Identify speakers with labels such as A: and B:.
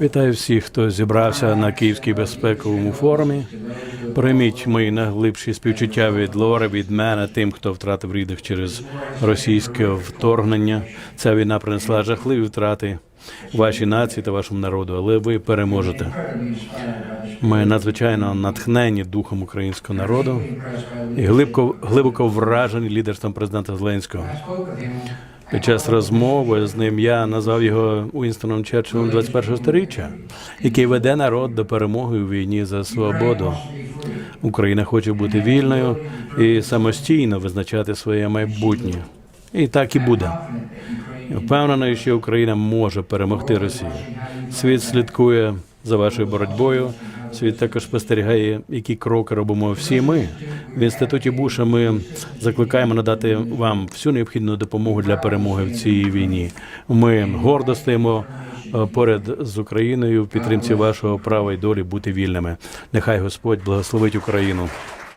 A: Вітаю всіх, хто зібрався на Київській безпековому форумі. Прийміть мої найглибші співчуття від Лори, від мене, тим, хто втратив рідних через російське вторгнення. Ця війна принесла жахливі втрати вашій нації та вашому народу, але ви переможете. Ми надзвичайно натхнені духом українського народу і глибоко, глибоко вражені лідерством президента Зеленського. Під час розмови з ним я назвав його Уінстоном Черчиллом 21-го сторіччя, який веде народ до перемоги у війні за свободу. Україна хоче бути вільною і самостійно визначати своє майбутнє. І так і буде. Впевнений, що Україна може перемогти Росію. Світ слідкує за вашою боротьбою. Світ також спостерігає, які кроки робимо всі ми. В інституті Буша ми закликаємо надати вам всю необхідну допомогу для перемоги в цій війні. Ми гордо стоїмо е, поряд з Україною в підтримці вашого права і долі бути вільними. Нехай Господь благословить Україну.